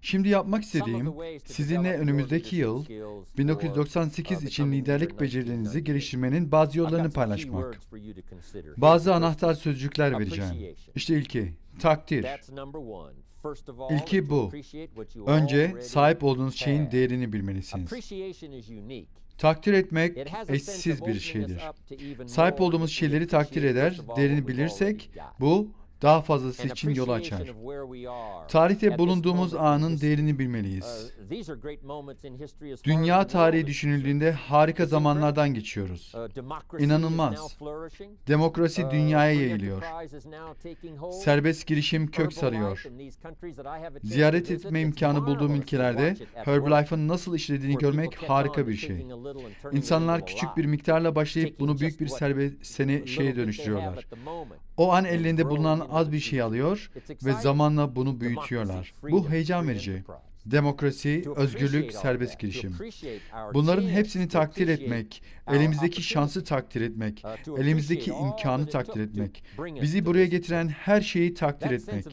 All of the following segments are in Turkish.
Şimdi yapmak some of the istediğim ways to sizinle develop your önümüzdeki yıl leadership skills for, 1998 uh, için liderlik in becerilerinizi 1998. geliştirmenin bazı yollarını paylaşmak. Bazı anahtar sözcükler vereceğim. İşte ilki, takdir. İlki bu. Önce sahip olduğunuz şeyin değerini bilmelisiniz. Takdir etmek eşsiz bir şeydir. Sahip olduğumuz şeyleri takdir eder, değerini bilirsek bu daha fazlası için yolu appreciation açar. Tarihte bulunduğumuz anın değerini bilmeliyiz. Uh, as Dünya tarihi düşünüldüğünde harika zamanlardan geçiyoruz. Uh, İnanılmaz. Demokrasi Uh, dünyaya yayılıyor. Serbest girişim kök sarıyor. Ziyaret etme imkanı bulduğum ülkelerde Herbalife'ın nasıl işlediğini görmek harika bir şey. İnsanlar küçük bir miktarla başlayıp bunu büyük bir what serbestsene little şeye dönüştürüyorlar. O an ellerinde bulunan az bir şey alıyor ve zamanla bunu büyütüyorlar. Bu heyecan verici. Demokrasi, özgürlük, serbest girişim. Bunların hepsini takdir etmek, elimizdeki şansı takdir etmek, uh, elimizdeki imkanı takdir etmek, bizi buraya getiren her şeyi takdir etmek.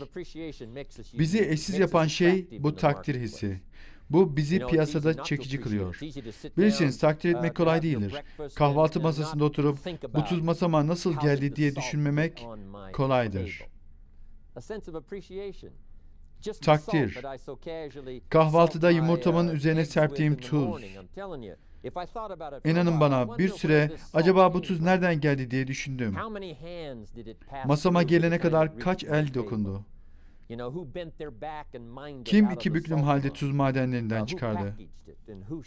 Bizi eşsiz yapan şey bu takdir hissi. Bu bizi piyasada çekici kılıyor. Bilirsiniz takdir uh, etmek to kolay değildir. Kahvaltı masasında oturup bu tuz masama nasıl geldi diye düşünmemek kolaydır. Takdir. Kahvaltıda yumurtamın uh, üzerine serptiğim tuz. İnanın bana bir süre acaba bu tuz nereden geldi diye düşündüm. Masama gelene kadar kaç el dokundu? Kim iki büklüm halde tuz madenlerinden çıkardı?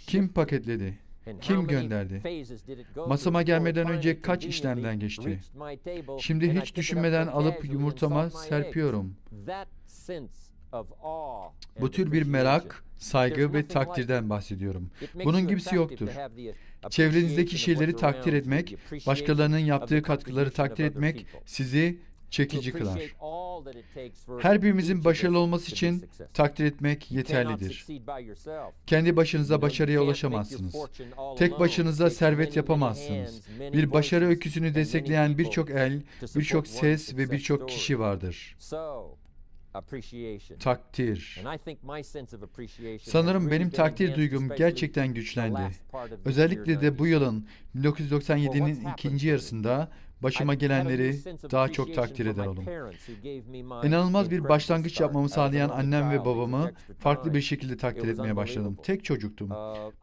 Kim paketledi? Kim gönderdi? Masama gelmeden önce kaç işlemden geçti? Şimdi hiç düşünmeden alıp yumurtama serpiyorum. Bu tür bir merak, saygı ve takdirden bahsediyorum. Bunun gibisi yoktur. Çevrenizdeki şeyleri takdir etmek, başkalarının yaptığı katkıları takdir etmek sizi çekici kılar. Her birimizin başarılı olması için takdir etmek yeterlidir. Kendi başınıza başarıya ulaşamazsınız. Tek başınıza servet yapamazsınız. Bir başarı öyküsünü destekleyen birçok el, birçok ses ve birçok kişi vardır. Takdir. Sanırım benim takdir duygum gerçekten güçlendi. Özellikle de bu 97. yılın 1997'nin ikinci yarısında başıma gelenleri daha çok takdir eder oldum. İnanılmaz bir başlangıç yapmamı sağlayan annem ve babamı farklı bir şekilde takdir etmeye başladım. Tek çocuktum.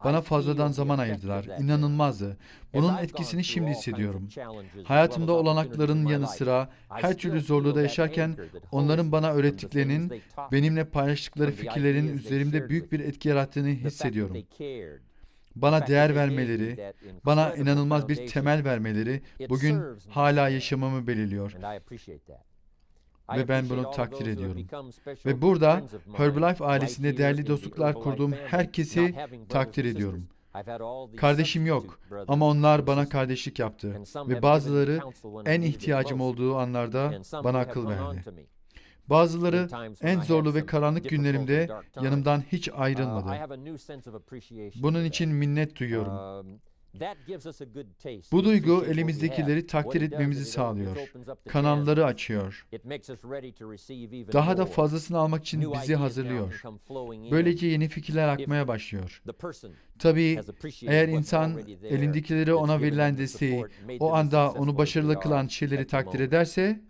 Bana fazladan zaman ayırdılar. İnanılmazdı. Bunun etkisini şimdi hissediyorum. Hayatımda olanakların yanı sıra her türlü zorluğu da yaşarken onların bana öğrettiklerinin, benimle paylaştıkları fikirlerin üzerimde büyük bir etki yarattığını hissediyorum. Bana değer vermeleri, bana inanılmaz bir temel vermeleri bugün hala yaşamamı belirliyor. Ve ben bunu takdir ediyorum. Ve burada Herbalife ailesinde değerli dostluklar kurduğum herkesi takdir ediyorum. Kardeşim yok ama onlar bana kardeşlik yaptı ve bazıları en ihtiyacım olduğu anlarda bana akıl verdi. Bazıları en zorlu ve karanlık günlerimde yanımdan hiç ayrılmadı. Bunun için minnet duyuyorum. Bu duygu elimizdekileri takdir etmemizi sağlıyor. Kanalları açıyor. Daha da fazlasını almak için bizi hazırlıyor. Böylece yeni fikirler akmaya başlıyor. Tabii eğer insan elindekileri ona verilen desteği, o anda onu başarılı kılan şeyleri takdir ederse,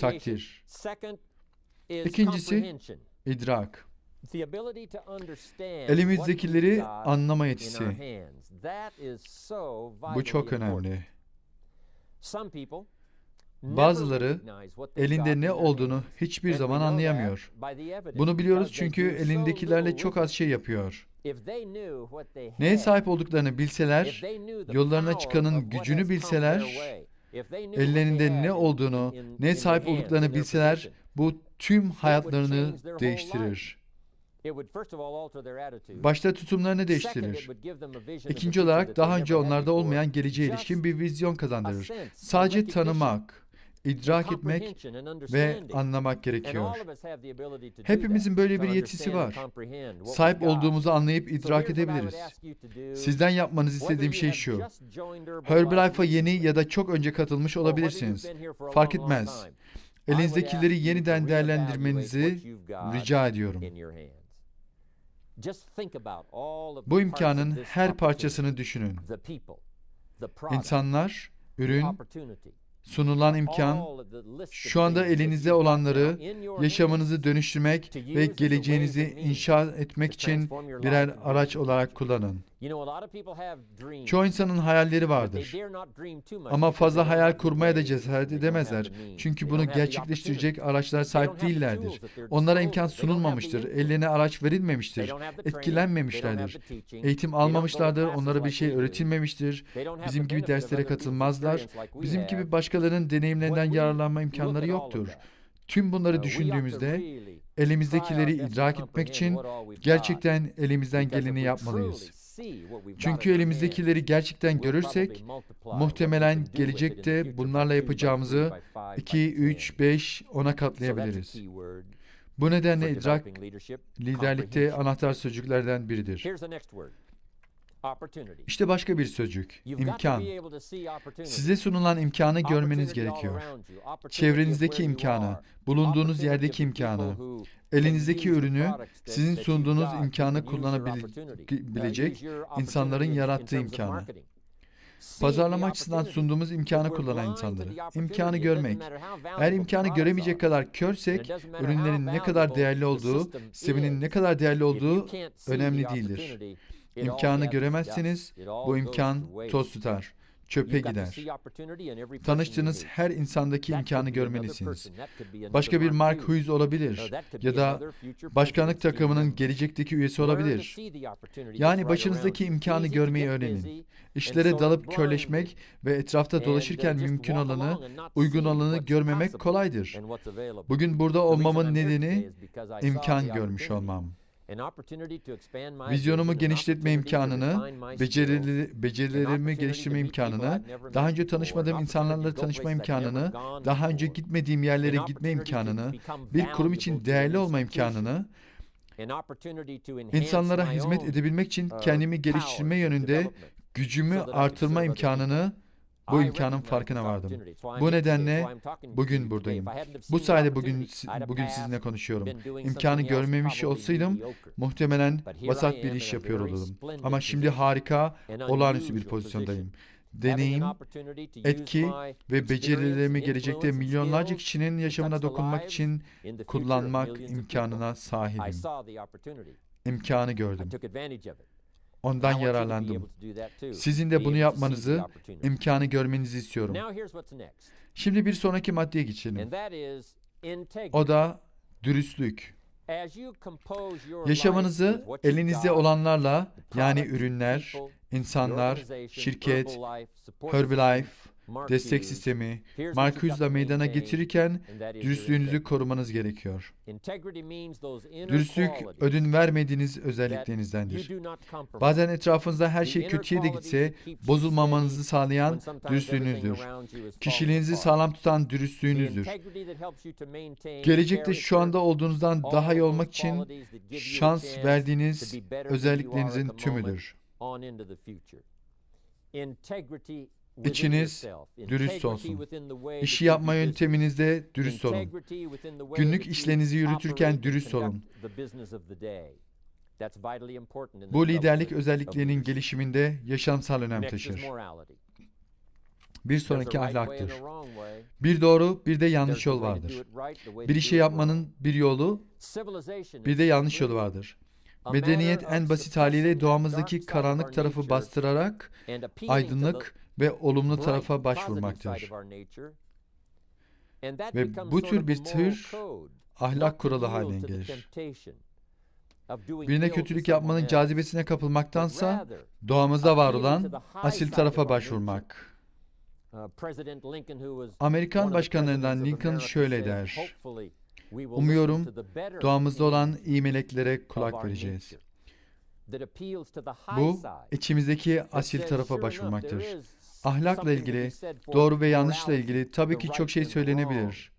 takdir. İkincisi, idrak. Elimizdekileri anlama yetisi. Bu çok önemli. Bazıları elinde ne olduğunu hiçbir zaman anlayamıyor. Bunu biliyoruz çünkü elindekilerle çok az şey yapıyor. Neye sahip olduklarını bilseler, yollarına çıkanın gücünü bilseler, ellerinde ne olduğunu, ne sahip olduklarını bilseler, bu tüm hayatlarını değiştirir. Başta tutumlarını değiştirir. İkinci olarak daha önce onlarda olmayan geleceğe ilişkin bir vizyon kazandırır. Sadece tanımak, idrak etmek ve anlamak gerekiyor. Hepimizin böyle bir yetisi var. Sahip olduğumuzu anlayıp idrak edebiliriz. Sizden yapmanızı istediğim şey şu. Herbalife'a yeni ya da çok önce katılmış olabilirsiniz. Fark etmez. Elinizdekileri yeniden değerlendirmenizi rica ediyorum. Bu imkanın her parçasını düşünün. İnsanlar, ürün, sunulan imkan, şu anda elinizde olanları yaşamınızı dönüştürmek ve geleceğinizi inşa etmek için birer araç olarak kullanın. Çoğu insanın hayalleri vardır. Ama fazla hayal kurmaya da cesaret edemezler. Çünkü bunu gerçekleştirecek araçlar sahip değillerdir. Onlara imkan sunulmamıştır. Ellerine araç verilmemiştir. Etkilenmemişlerdir. Eğitim almamışlardır. Onlara bir şey öğretilmemiştir. Bizim gibi derslere katılmazlar. Bizim gibi başkalarının deneyimlerinden yararlanma imkanları yoktur. Tüm bunları düşündüğümüzde elimizdekileri idrak etmek için gerçekten elimizden geleni yapmalıyız. Çünkü elimizdekileri gerçekten görürsek, muhtemelen gelecekte bunlarla yapacağımızı 2, 3, 5, 10'a katlayabiliriz. Bu nedenle idrak, liderlikte anahtar sözcüklerden biridir. İşte başka bir sözcük, imkan. Size sunulan imkanı görmeniz gerekiyor. Çevrenizdeki imkanı, bulunduğunuz yerdeki imkanı, elinizdeki ürünü, sizin sunduğunuz imkanı kullanabilecek insanların yarattığı imkanı. Pazarlama açısından sunduğumuz imkanı kullanan insanları. İmkanı görmek. Eğer imkanı göremeyecek kadar körsek, ürünlerin ne kadar değerli olduğu, sisteminin ne kadar değerli olduğu önemli değildir. İmkanı göremezseniz bu imkan toz tutar, çöpe gider. Tanıştığınız her insandaki imkanı görmelisiniz. Başka bir Mark Hughes olabilir ya da başkanlık takımının gelecekteki üyesi olabilir. Yani başınızdaki imkanı görmeyi öğrenin. İşlere dalıp körleşmek ve etrafta dolaşırken mümkün olanı, uygun olanı görmemek kolaydır. Bugün burada olmamın nedeni imkan görmüş olmam. Vizyonumu genişletme imkanını, becerileri, becerilerimi geliştirme imkanını, daha önce tanışmadığım insanlarla tanışma imkanını, daha önce gitmediğim yerlere gitme imkanını, bir kurum için değerli olma imkanını, insanlara hizmet edebilmek için kendimi geliştirme yönünde gücümü artırma imkanını bu imkanın farkına vardım. Bu nedenle bugün buradayım. Bu sayede bugün bugün sizinle konuşuyorum. İmkanı görmemiş olsaydım muhtemelen vasat bir iş yapıyor olurdum. Ama şimdi harika, olağanüstü bir pozisyondayım. Deneyim, etki ve becerilerimi gelecekte milyonlarca kişinin yaşamına dokunmak için kullanmak imkanına sahibim. İmkanı gördüm. Ondan yararlandım. Sizin de bunu yapmanızı, imkanı görmenizi istiyorum. Şimdi bir sonraki maddeye geçelim. O da dürüstlük. Yaşamınızı elinizde olanlarla, yani ürünler, insanlar, şirket, Herbalife, destek sistemi, Marcuse'la meydana getirirken dürüstlüğünüzü korumanız gerekiyor. Dürüstlük ödün vermediğiniz özelliklerinizdendir. Bazen etrafınızda her şey kötüye de gitse bozulmamanızı sağlayan dürüstlüğünüzdür. Kişiliğinizi sağlam tutan dürüstlüğünüzdür. Gelecekte şu anda olduğunuzdan daha iyi olmak için şans verdiğiniz özelliklerinizin tümüdür. İçiniz dürüst olsun. İşi yapma yönteminizde dürüst olun. Günlük işlerinizi yürütürken dürüst olun. Bu liderlik özelliklerinin gelişiminde yaşamsal önem taşır. Bir sonraki ahlaktır. Bir doğru, bir de yanlış yol vardır. Bir işi yapmanın bir yolu, bir de yanlış yolu vardır. Medeniyet en basit haliyle doğamızdaki karanlık tarafı bastırarak aydınlık ve olumlu tarafa başvurmaktır. Ve bu tür bir tür ahlak kuralı haline gelir. Birine kötülük yapmanın cazibesine kapılmaktansa doğamızda var olan asil tarafa başvurmak. Amerikan başkanlarından Lincoln şöyle der. Umuyorum doğamızda olan iyi meleklere kulak vereceğiz. Bu, içimizdeki asil tarafa başvurmaktır. Ahlakla ilgili, doğru ve yanlışla ilgili tabii ki çok şey söylenebilir.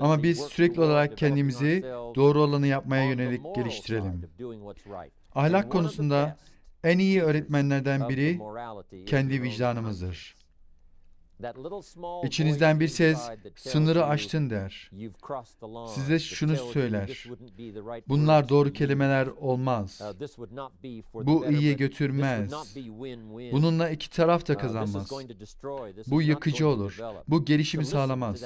Ama biz sürekli olarak kendimizi doğru olanı yapmaya yönelik geliştirelim. Ahlak konusunda en iyi öğretmenlerden biri kendi vicdanımızdır. İçinizden bir ses sınırı aştın der. Size şunu söyler. Bunlar doğru kelimeler olmaz. Bu iyiye götürmez. Bununla iki taraf da kazanmaz. Bu yıkıcı olur. Bu gelişimi sağlamaz.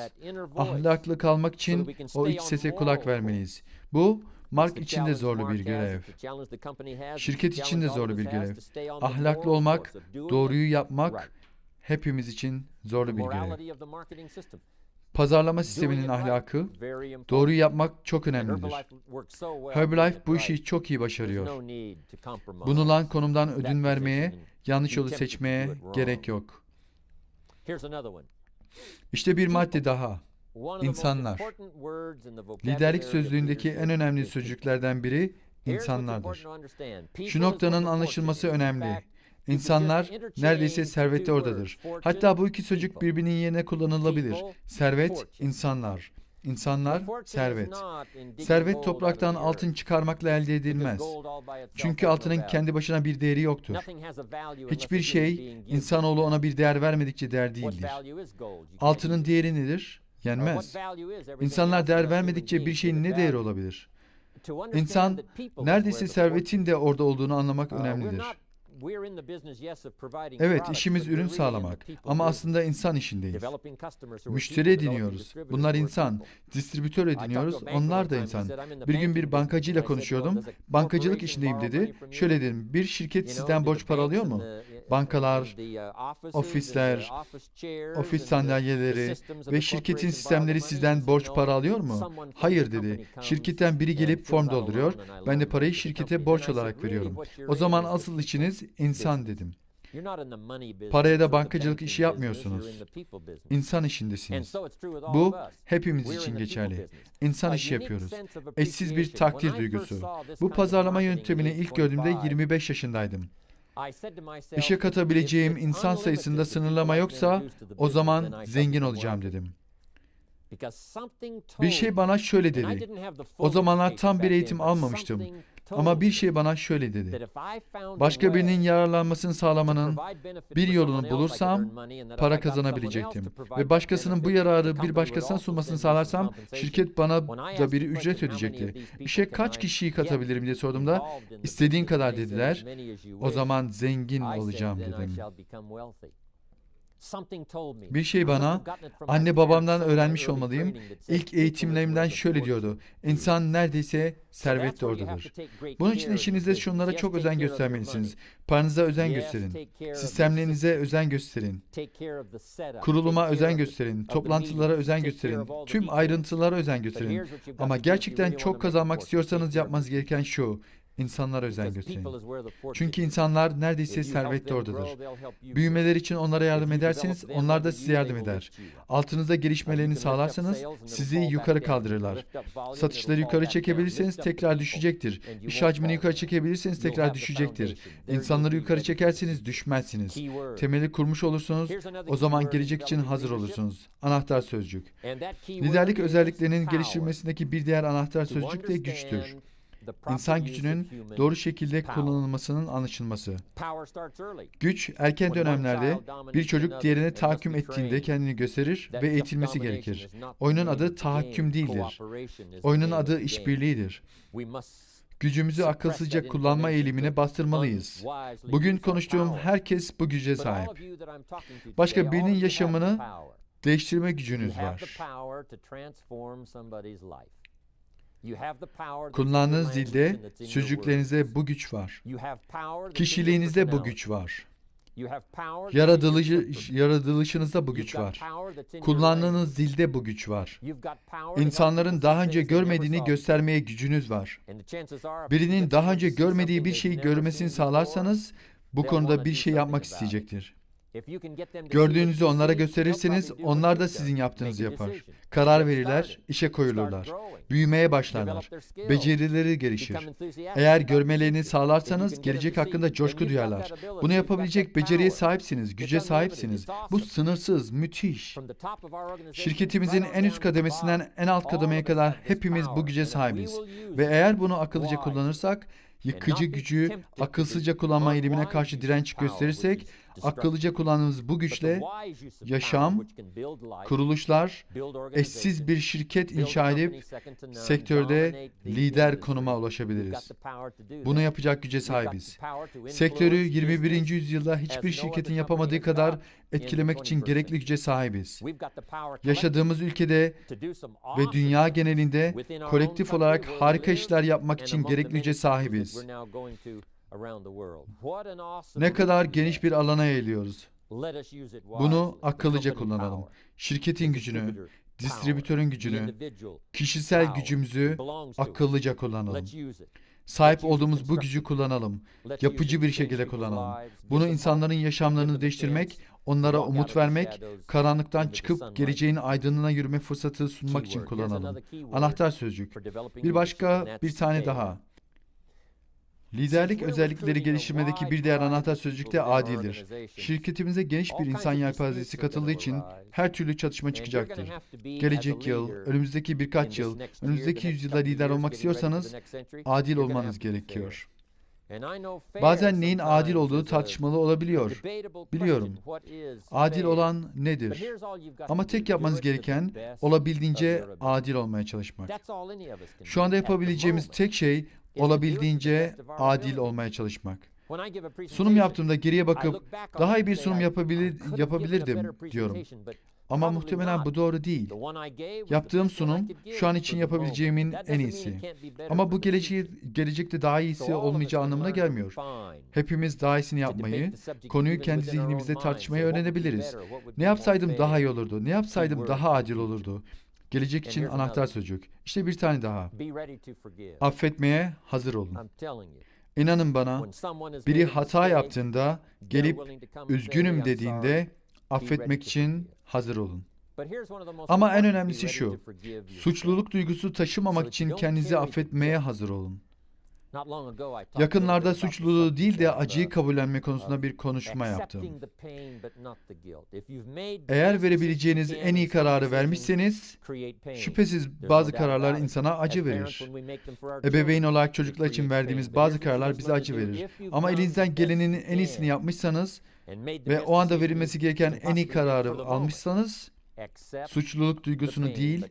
Ahlaklı kalmak için o iç sese kulak vermeliyiz. Bu Mark için de zorlu bir görev. Şirket için de zorlu bir görev. Ahlaklı olmak, doğruyu yapmak hepimiz için zorlu bir görev. Pazarlama sisteminin ahlakı, doğruyu yapmak çok önemlidir. Herbalife bu işi çok iyi başarıyor. Bunulan konumdan ödün vermeye, yanlış yolu seçmeye gerek yok. İşte bir madde daha. İnsanlar. Liderlik sözlüğündeki en önemli sözcüklerden biri insanlardır. Şu noktanın anlaşılması önemli. İnsanlar neredeyse servette oradadır. Hatta bu iki sözcük birbirinin yerine kullanılabilir. Servet, insanlar. İnsanlar, servet. Servet topraktan altın çıkarmakla elde edilmez. Çünkü altının kendi başına bir değeri yoktur. Hiçbir şey, insanoğlu ona bir değer vermedikçe değer değildir. Altının değeri nedir? Yenmez. İnsanlar değer vermedikçe bir şeyin ne değeri olabilir? İnsan, neredeyse servetin de orada olduğunu anlamak önemlidir. Evet, işimiz ürün sağlamak ama aslında insan işindeyiz. Müşteri ediniyoruz. Bunlar insan. Distribütör ediniyoruz. Onlar da insan. Bir gün bir bankacıyla konuşuyordum. Bankacılık işindeyim dedi. Şöyle dedim. Bir şirket sizden borç para alıyor mu? Bankalar, ofisler, ofis sandalyeleri ve şirketin sistemleri sizden borç para alıyor mu? Hayır dedi. Şirketten biri gelip form dolduruyor. Ben de parayı şirkete borç olarak veriyorum. O zaman asıl işiniz insan dedim. Paraya da bankacılık işi yapmıyorsunuz. İnsan işindesiniz. Bu hepimiz için geçerli. İnsan işi yapıyoruz. Eşsiz bir takdir duygusu. Bu pazarlama yöntemini ilk gördüğümde 25 yaşındaydım. İşe katabileceğim insan sayısında sınırlama yoksa o zaman zengin olacağım dedim. Bir şey bana şöyle dedi. O zamanlar tam bir eğitim almamıştım. Ama bir şey bana şöyle dedi. Başka birinin yararlanmasını sağlamanın bir yolunu bulursam para kazanabilecektim. Ve başkasının bu yararı bir başkasına sunmasını sağlarsam şirket bana da bir ücret ödeyecekti. İşe kaç kişiyi katabilirim diye sorduğumda istediğin kadar dediler. O zaman zengin olacağım dedim. Bir şey bana anne babamdan öğrenmiş olmalıyım. İlk eğitimlerimden şöyle diyordu. İnsan neredeyse servette oradadır. Bunun için işinizde şunlara çok özen göstermelisiniz. Paranıza özen gösterin. Sistemlerinize özen gösterin. Kuruluma özen gösterin. Toplantılara özen gösterin. Tüm ayrıntılara özen gösterin. Ama gerçekten çok kazanmak istiyorsanız yapmanız gereken şu. İnsanlara özen gösterin. Çünkü insanlar neredeyse servette oradadır. Büyümeler için onlara yardım ederseniz onlar da size yardım eder. Altınızda gelişmelerini sağlarsanız sizi yukarı kaldırırlar. Satışları yukarı çekebilirseniz tekrar düşecektir. İş hacmini yukarı çekebilirseniz tekrar düşecektir. İnsanları yukarı çekerseniz düşmezsiniz. Temeli kurmuş olursunuz o zaman gelecek için hazır olursunuz. Anahtar sözcük. Liderlik özelliklerinin geliştirilmesindeki bir diğer anahtar sözcük de güçtür. İnsan gücünün doğru şekilde kullanılmasının anlaşılması. Güç erken dönemlerde bir çocuk diğerine tahakküm ettiğinde kendini gösterir ve eğitilmesi gerekir. Oyunun adı tahakküm değildir. Oyunun adı işbirliğidir. Gücümüzü akılsızca kullanma eğilimine bastırmalıyız. Bugün konuştuğum herkes bu güce sahip. Başka birinin yaşamını değiştirme gücünüz var. Kullandığınız dilde, sözcüklerinizde bu güç var. Kişiliğinizde bu güç var. Yaratılışı, yaratılışınızda bu güç var. Kullandığınız dilde bu güç var. İnsanların daha önce görmediğini göstermeye gücünüz var. Birinin daha önce görmediği bir şeyi görmesini sağlarsanız bu konuda bir şey yapmak isteyecektir. Gördüğünüzü onlara gösterirseniz onlar da sizin yaptığınızı yapar. Karar verirler, işe koyulurlar. Büyümeye başlarlar. Becerileri gelişir. Eğer görmelerini sağlarsanız gelecek hakkında coşku duyarlar. Bunu yapabilecek beceriye sahipsiniz, güce sahipsiniz. Bu sınırsız, müthiş. Şirketimizin en üst kademesinden en alt kademeye kadar hepimiz bu güce sahibiz. Ve eğer bunu akıllıca kullanırsak yıkıcı gücü akılsızca kullanma eğilimine karşı direnç gösterirsek, akıllıca kullandığımız bu güçle yaşam, kuruluşlar, eşsiz bir şirket inşa edip sektörde lider konuma ulaşabiliriz. Bunu yapacak güce sahibiz. Sektörü 21. yüzyılda hiçbir şirketin yapamadığı kadar etkilemek için gerekli güce sahibiz. Yaşadığımız ülkede ve dünya genelinde kolektif olarak harika işler yapmak için gerekli güce sahibiz. Ne kadar geniş bir alana yayılıyoruz. Bunu akıllıca kullanalım. Şirketin gücünü, distribütörün gücünü, kişisel gücümüzü akıllıca kullanalım. Sahip olduğumuz bu gücü kullanalım. Yapıcı bir şekilde kullanalım. Bunu insanların yaşamlarını değiştirmek, onlara umut vermek, karanlıktan çıkıp geleceğin aydınlığına yürüme fırsatı sunmak için kullanalım. Anahtar sözcük. Bir başka, bir tane daha. Liderlik özellikleri geliştirmedeki bir diğer anahtar sözcük de adildir. Şirketimize geniş bir insan yelpazesi katıldığı için her türlü çatışma çıkacaktır. Gelecek yıl, önümüzdeki birkaç yıl, önümüzdeki yüzyılda lider olmak istiyorsanız adil olmanız gerekiyor. Bazen neyin adil olduğu tartışmalı olabiliyor. Biliyorum. Adil olan nedir? Ama tek yapmanız gereken olabildiğince adil olmaya çalışmak. Şu anda yapabileceğimiz tek şey olabildiğince adil olmaya çalışmak. Sunum yaptığımda geriye bakıp daha iyi bir sunum yapabilir, yapabilirdim diyorum. Ama muhtemelen bu doğru değil. Yaptığım sunum şu an için yapabileceğimin en iyisi. Ama bu geleceği, gelecekte daha iyisi olmayacağı anlamına gelmiyor. Hepimiz daha iyisini yapmayı, konuyu kendi zihnimizde tartışmayı öğrenebiliriz. Ne yapsaydım daha iyi olurdu, ne yapsaydım daha adil olurdu. Gelecek için anahtar sözcük. İşte bir tane daha. Affetmeye hazır olun. İnanın bana, biri hata yaptığında, gelip üzgünüm dediğinde affetmek için hazır olun. Ama en önemlisi şu, suçluluk duygusu taşımamak için kendinizi affetmeye hazır olun. Yakınlarda suçluluğu değil de acıyı kabullenme konusunda bir konuşma yaptım. Eğer verebileceğiniz en iyi kararı vermişseniz, şüphesiz bazı kararlar insana acı verir. Ebeveyn olarak çocuklar için verdiğimiz bazı kararlar bize acı verir. Ama elinizden gelenin en iyisini yapmışsanız ve o anda verilmesi gereken en iyi kararı almışsanız, Suçluluk duygusunu değil,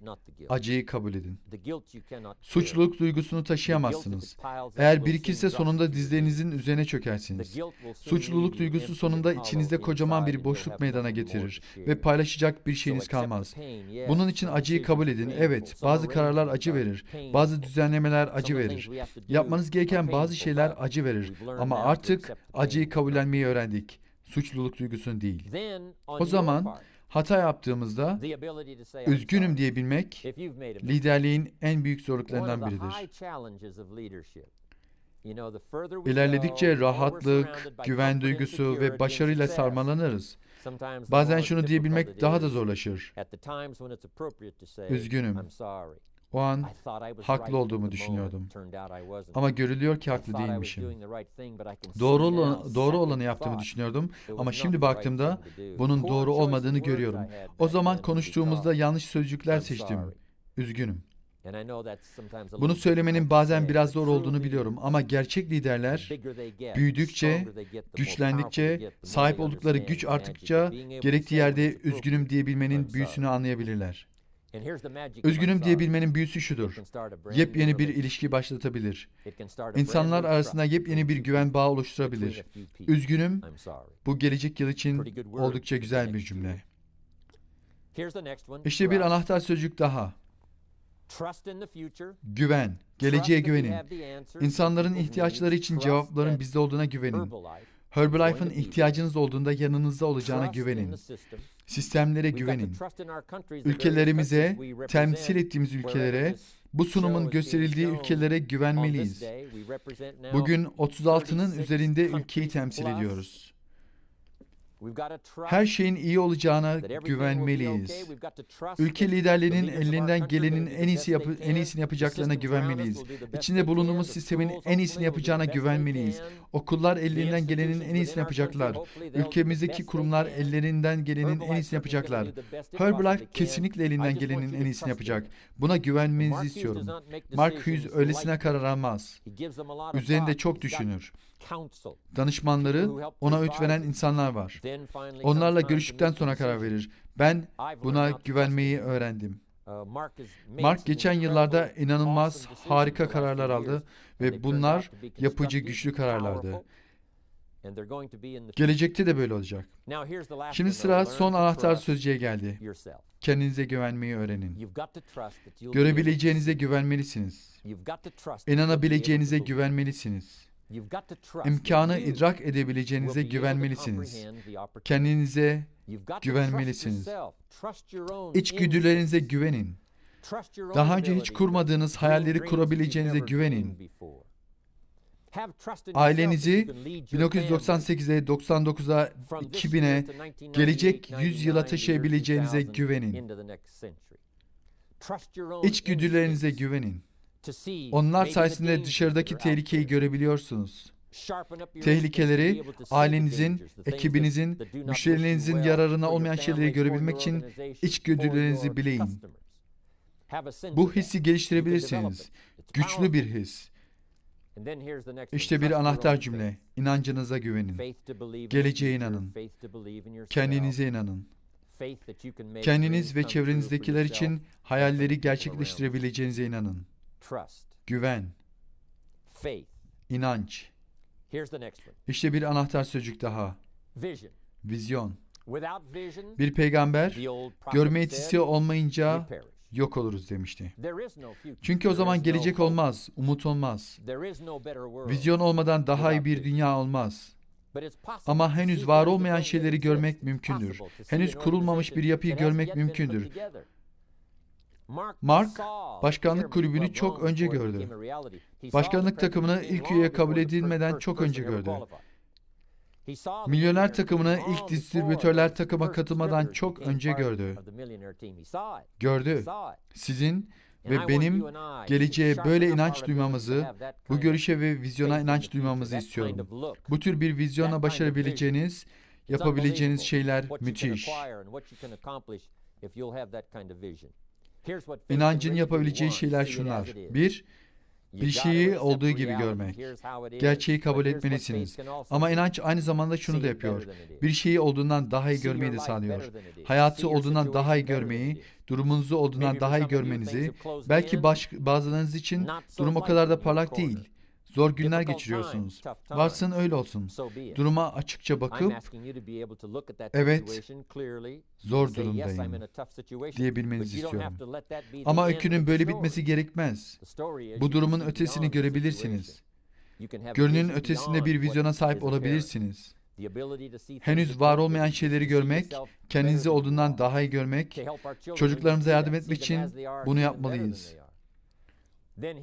acıyı kabul edin. Suçluluk duygusunu taşıyamazsınız. Eğer birikirse sonunda dizlerinizin üzerine çökersiniz. Suçluluk duygusu sonunda içinizde kocaman bir boşluk meydana getirir ve paylaşacak bir şeyiniz kalmaz. Bunun için acıyı kabul edin. Evet, bazı kararlar acı verir. Bazı düzenlemeler acı verir. Yapmanız gereken bazı şeyler acı verir. Ama artık acıyı kabullenmeyi öğrendik. Suçluluk duygusunu değil. O zaman Hata yaptığımızda üzgünüm diyebilmek liderliğin en büyük zorluklarından biridir. İlerledikçe rahatlık, güven duygusu ve başarıyla sarmalanırız. Bazen şunu diyebilmek daha da zorlaşır. Üzgünüm. O an haklı olduğumu düşünüyordum. Ama görülüyor ki haklı değilmişim. Doğru, olan, doğru olanı yaptığımı düşünüyordum ama şimdi baktığımda bunun doğru olmadığını görüyorum. O zaman konuştuğumuzda yanlış sözcükler seçtim. Üzgünüm. Bunu söylemenin bazen biraz zor olduğunu biliyorum ama gerçek liderler büyüdükçe, güçlendikçe, sahip oldukları güç arttıkça gerektiği yerde üzgünüm diyebilmenin büyüsünü anlayabilirler. Üzgünüm diyebilmenin büyüsü şudur. Yepyeni bir ilişki başlatabilir. İnsanlar arasında yepyeni bir güven bağı oluşturabilir. Üzgünüm, bu gelecek yıl için oldukça güzel bir cümle. İşte bir anahtar sözcük daha. Güven, geleceğe güvenin. İnsanların ihtiyaçları için cevapların bizde olduğuna güvenin. Herbalife'ın ihtiyacınız olduğunda yanınızda olacağına güvenin. Sistemlere güvenin. Ülkelerimize, temsil ettiğimiz ülkelere, bu sunumun gösterildiği ülkelere güvenmeliyiz. Bugün 36'nın üzerinde ülkeyi temsil ediyoruz. Her şeyin iyi olacağına güvenmeliyiz. Ülke liderlerinin elinden gelenin en iyisi yapı, en iyisini yapacaklarına güvenmeliyiz. İçinde bulunduğumuz sistemin en iyisini yapacağına güvenmeliyiz. Okullar ellerinden gelenin en iyisini yapacaklar. Ülkemizdeki kurumlar ellerinden gelenin en iyisini yapacaklar. Herbalife kesinlikle elinden gelenin en iyisini yapacak. Buna güvenmenizi istiyorum. Mark Hughes öylesine karar almaz. Üzerinde çok düşünür. Danışmanları ona öğüt veren insanlar var. Onlarla görüştükten sonra karar verir. Ben buna güvenmeyi öğrendim. Mark geçen yıllarda inanılmaz harika kararlar aldı ve bunlar yapıcı güçlü kararlardı. Gelecekte de böyle olacak. Şimdi sıra son anahtar sözcüğe geldi. Kendinize güvenmeyi öğrenin. Görebileceğinize güvenmelisiniz. İnanabileceğinize güvenmelisiniz. İmkanı idrak edebileceğinize güvenmelisiniz. Kendinize güvenmelisiniz. İçgüdülerinize güvenin. Daha önce hiç kurmadığınız hayalleri kurabileceğinize güvenin. Ailenizi 1998'e, 99'a, 2000'e, gelecek 100 yıla taşıyabileceğinize güvenin. İçgüdülerinize güvenin. Onlar sayesinde dışarıdaki tehlikeyi görebiliyorsunuz. Tehlikeleri ailenizin, ekibinizin, müşterilerinizin yararına olmayan şeyleri görebilmek için içgüdülerinizi bileyin. Bu hissi geliştirebilirsiniz. Güçlü bir his. İşte bir anahtar cümle. İnancınıza güvenin. Geleceğe inanın. Kendinize inanın. Kendiniz ve çevrenizdekiler için hayalleri gerçekleştirebileceğinize inanın. Güven. İnanç. İşte bir anahtar sözcük daha. Vizyon. Bir peygamber görme yetisi olmayınca yok oluruz demişti. Çünkü o zaman gelecek olmaz, umut olmaz. Vizyon olmadan daha iyi bir dünya olmaz. Ama henüz var olmayan şeyleri görmek mümkündür. Henüz kurulmamış bir yapıyı görmek mümkündür. Mark, başkanlık kulübünü çok önce gördü. Başkanlık takımını ilk üye kabul edilmeden çok önce gördü. Milyoner takımını ilk distribütörler takıma katılmadan çok önce gördü. Gördü. Sizin ve benim geleceğe böyle inanç duymamızı, bu görüşe ve vizyona inanç duymamızı istiyorum. Bu tür bir vizyonla başarabileceğiniz, yapabileceğiniz şeyler müthiş. İnancın yapabileceği şeyler şunlar. Bir, bir şeyi olduğu gibi görmek. Gerçeği kabul etmelisiniz. Ama inanç aynı zamanda şunu da yapıyor. Bir şeyi olduğundan daha iyi görmeyi de sağlıyor. Hayatı olduğundan daha iyi görmeyi, durumunuzu olduğundan daha iyi görmenizi, belki baş, bazılarınız için durum o kadar da parlak değil. Zor günler geçiriyorsunuz. Varsın öyle olsun. Duruma açıkça bakıp, evet, zor durumdayım diyebilmenizi istiyorum. Ama öykünün böyle bitmesi gerekmez. Bu durumun ötesini görebilirsiniz. Görünün ötesinde bir vizyona sahip olabilirsiniz. Henüz var olmayan şeyleri görmek, kendinizi olduğundan daha iyi görmek, çocuklarımıza yardım etmek için bunu yapmalıyız.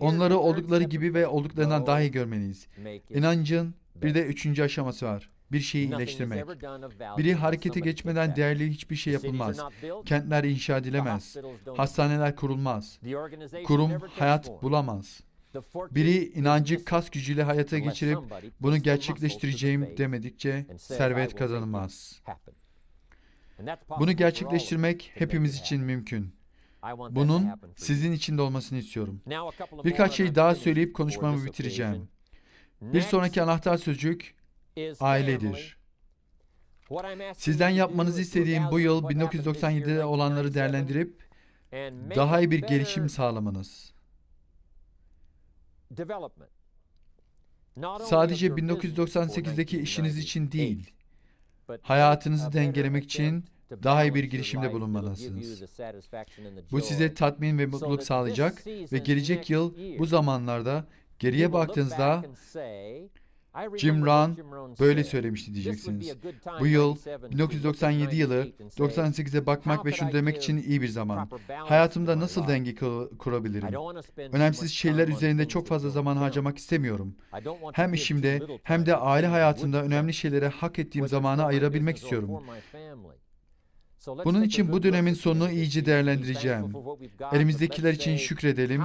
Onları oldukları gibi ve olduklarından daha iyi görmeliyiz. İnancın bir de üçüncü aşaması var. Bir şeyi iyileştirmek. Biri harekete geçmeden değerli hiçbir şey yapılmaz. Kentler inşa edilemez. Hastaneler kurulmaz. Kurum hayat bulamaz. Biri inancı kas gücüyle hayata geçirip bunu gerçekleştireceğim demedikçe servet kazanılmaz. Bunu gerçekleştirmek hepimiz için mümkün. Bunun sizin için de olmasını istiyorum. Birkaç şey daha söyleyip konuşmamı bitireceğim. Bir sonraki anahtar sözcük ailedir. Sizden yapmanızı istediğim bu yıl 1997'de olanları değerlendirip daha iyi bir gelişim sağlamanız. Sadece 1998'deki işiniz için değil, hayatınızı dengelemek için daha iyi bir girişimde bulunmalısınız. Bu size tatmin ve mutluluk sağlayacak ve gelecek yıl bu zamanlarda geriye baktığınızda Jim Rohn böyle söylemişti diyeceksiniz. Bu yıl 1997 yılı 98'e bakmak ve şunu demek için iyi bir zaman. Hayatımda nasıl denge kur- kurabilirim? Önemsiz şeyler üzerinde çok fazla zaman harcamak istemiyorum. Hem işimde hem de aile hayatımda önemli şeylere hak ettiğim zamanı ayırabilmek istiyorum. Bunun için bu dönemin sonunu iyice değerlendireceğim. Elimizdekiler için şükredelim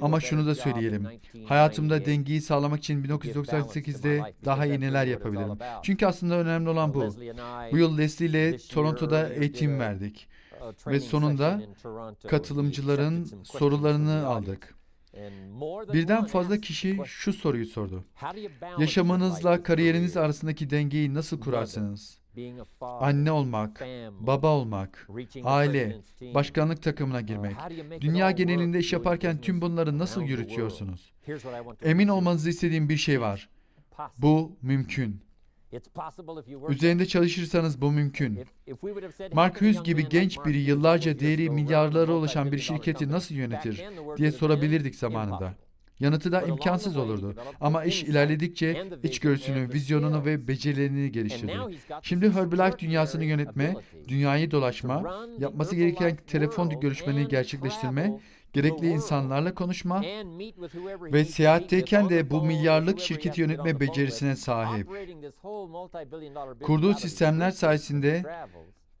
ama şunu da söyleyelim. Hayatımda dengeyi sağlamak için 1998'de daha iyi neler yapabilirim? Çünkü aslında önemli olan bu. Bu yıl Leslie ile Toronto'da eğitim verdik ve sonunda katılımcıların sorularını aldık. Birden fazla kişi şu soruyu sordu. Yaşamınızla kariyeriniz arasındaki dengeyi nasıl kurarsınız? Anne olmak, baba olmak, aile, başkanlık takımına girmek, dünya genelinde iş yaparken tüm bunları nasıl yürütüyorsunuz? Emin olmanızı istediğim bir şey var. Bu mümkün. Üzerinde çalışırsanız bu mümkün. Mark Hughes gibi genç biri yıllarca değeri milyarlara ulaşan bir şirketi nasıl yönetir diye sorabilirdik zamanında. Yanıtı da imkansız olurdu. Ama iş ilerledikçe içgörüsünü, vizyonunu ve becerilerini geliştirdi. Şimdi Herbalife dünyasını yönetme, dünyayı dolaşma, yapması gereken telefon görüşmeni gerçekleştirme, gerekli insanlarla konuşma ve seyahatteyken de bu milyarlık şirketi yönetme becerisine sahip. Kurduğu sistemler sayesinde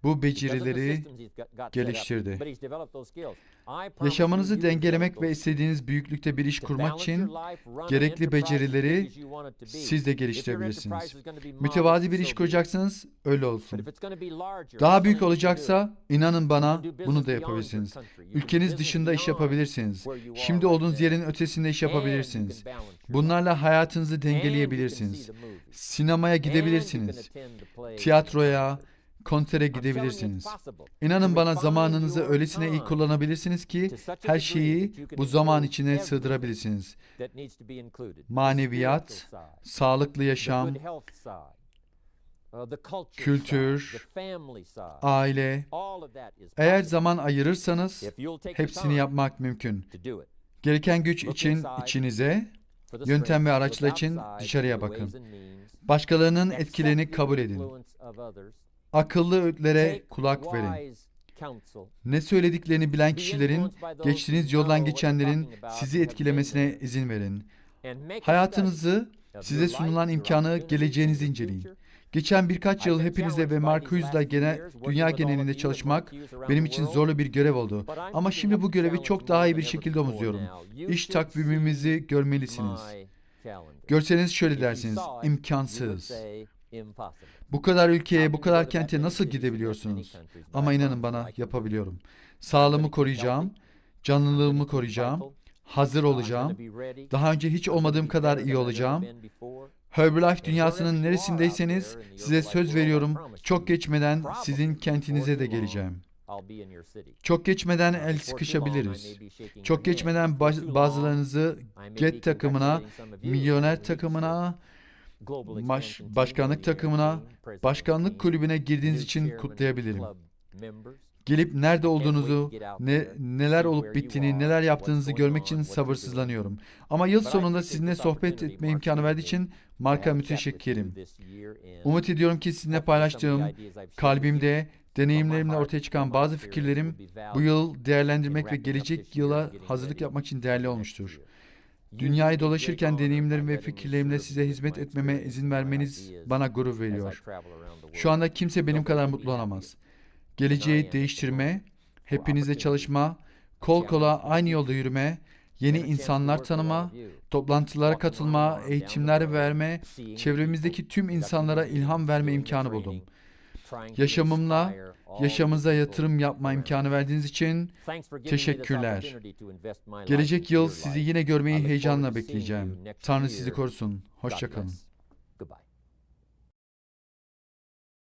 bu becerileri geliştirdi. Yaşamınızı dengelemek ve istediğiniz büyüklükte bir iş kurmak için gerekli becerileri siz de geliştirebilirsiniz. Mütevazi bir iş kuracaksınız, öyle olsun. Daha büyük olacaksa, inanın bana, bunu da yapabilirsiniz. Ülkeniz dışında iş yapabilirsiniz. Şimdi olduğunuz yerin ötesinde iş yapabilirsiniz. Bunlarla hayatınızı dengeleyebilirsiniz. Sinemaya gidebilirsiniz. Tiyatroya, konsere gidebilirsiniz. İnanın bana zamanınızı öylesine iyi kullanabilirsiniz ki her şeyi bu zaman içine sığdırabilirsiniz. Maneviyat, sağlıklı yaşam, kültür, aile. Eğer zaman ayırırsanız hepsini yapmak mümkün. Gereken güç için içinize, yöntem ve araçlar için dışarıya bakın. Başkalarının etkilerini kabul edin. Akıllı öğütlere kulak verin. Ne söylediklerini bilen kişilerin, geçtiğiniz yoldan geçenlerin sizi etkilemesine izin verin. Hayatınızı, size sunulan imkanı, geleceğinizi inceleyin. Geçen birkaç yıl hepinizle ve Mark Hughes'la genel, dünya genelinde çalışmak benim için zorlu bir görev oldu. Ama şimdi bu görevi çok daha iyi bir şekilde omuzluyorum. İş takvimimizi görmelisiniz. Görseniz şöyle dersiniz, imkansız. Bu kadar ülkeye, bu kadar kente nasıl gidebiliyorsunuz? Ama inanın bana yapabiliyorum. Sağlığımı koruyacağım, canlılığımı koruyacağım, hazır olacağım, daha önce hiç olmadığım kadar iyi olacağım. Herbalife dünyasının neresindeyseniz size söz veriyorum çok geçmeden sizin kentinize de geleceğim. Çok geçmeden el sıkışabiliriz. Çok geçmeden bazılarınızı Get takımına, milyoner takımına, baş, başkanlık takımına, başkanlık kulübüne girdiğiniz için kutlayabilirim. Gelip nerede olduğunuzu, ne, neler olup bittiğini, neler yaptığınızı görmek için sabırsızlanıyorum. Ama yıl sonunda sizinle sohbet etme imkanı verdiği için marka müteşekkirim. Umut ediyorum ki sizinle paylaştığım, kalbimde, deneyimlerimle ortaya çıkan bazı fikirlerim bu yıl değerlendirmek ve gelecek yıla hazırlık yapmak için değerli olmuştur. Dünyayı dolaşırken deneyimlerim ve fikirlerimle size hizmet etmeme izin vermeniz bana gurur veriyor. Şu anda kimse benim kadar mutlu olamaz. Geleceği değiştirme, hepinizle çalışma, kol kola aynı yolda yürüme, yeni insanlar tanıma, toplantılara katılma, eğitimler verme, çevremizdeki tüm insanlara ilham verme imkanı buldum. Yaşamımla yaşamınıza yatırım yapma imkanı verdiğiniz için teşekkürler. Gelecek yıl sizi yine görmeyi heyecanla bekleyeceğim. Tanrı sizi korusun. Hoşçakalın.